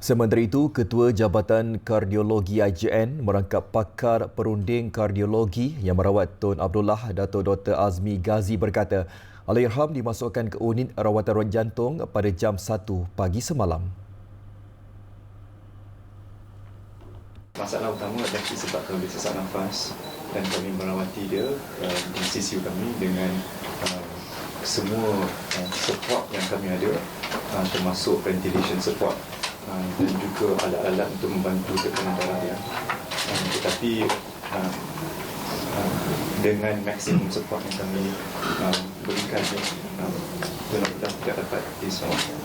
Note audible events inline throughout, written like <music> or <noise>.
Sementara itu, Ketua Jabatan Kardiologi IJN merangkap pakar perunding kardiologi yang merawat Tun Abdullah Dato Dr. Azmi Ghazi berkata, Allahyarham dimasukkan ke unit rawatan jantung pada jam 1 pagi semalam. Masalah utama adalah disebabkan oleh sesak nafas dan kami merawati dia uh, di sisi kami dengan uh, semua uh, support yang kami ada termasuk ventilation support uh, dan juga alat-alat untuk membantu tekanan darah dia. Tetapi uh, uh, dengan maksimum support yang kami berikan benar-benar tidak dapat diselamatkan.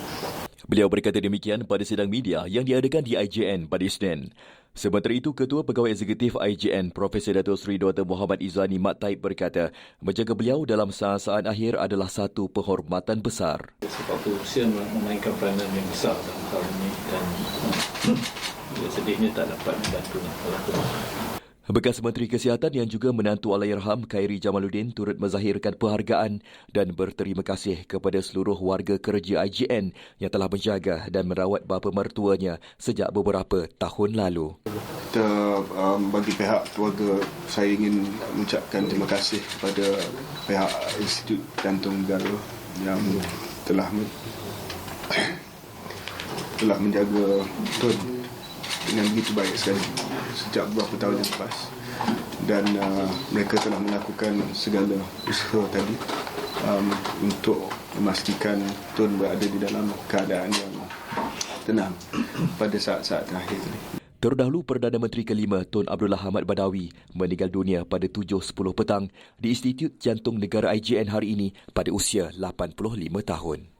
Beliau berkata demikian pada sidang media yang diadakan di IJN pada Isnin. Sementara itu, Ketua Pegawai Eksekutif IJN, Profesor Datuk Seri Dr. Muhammad Izani Mat Taib berkata, menjaga beliau dalam saat-saat akhir adalah satu penghormatan besar. Sebab kerusian memainkan peranan yang besar dalam hal ini dan <clears throat> sedihnya tak dapat membantu. Bekas Menteri Kesihatan yang juga menantu Allahyarham Khairi Jamaluddin turut menzahirkan penghargaan dan berterima kasih kepada seluruh warga kerja IGN yang telah menjaga dan merawat bapa mertuanya sejak beberapa tahun lalu. Kita um, bagi pihak keluarga saya ingin mengucapkan terima kasih kepada pihak Institut Jantung Negara yang telah <coughs> telah menjaga dengan begitu baik sekali sejak beberapa tahun yang lepas dan uh, mereka telah melakukan segala usaha tadi um, untuk memastikan Tun berada di dalam keadaan yang tenang pada saat-saat terakhir tadi. Terdahulu Perdana Menteri kelima Tun Abdullah Ahmad Badawi meninggal dunia pada 7.10 petang di Institut Jantung Negara IJN hari ini pada usia 85 tahun.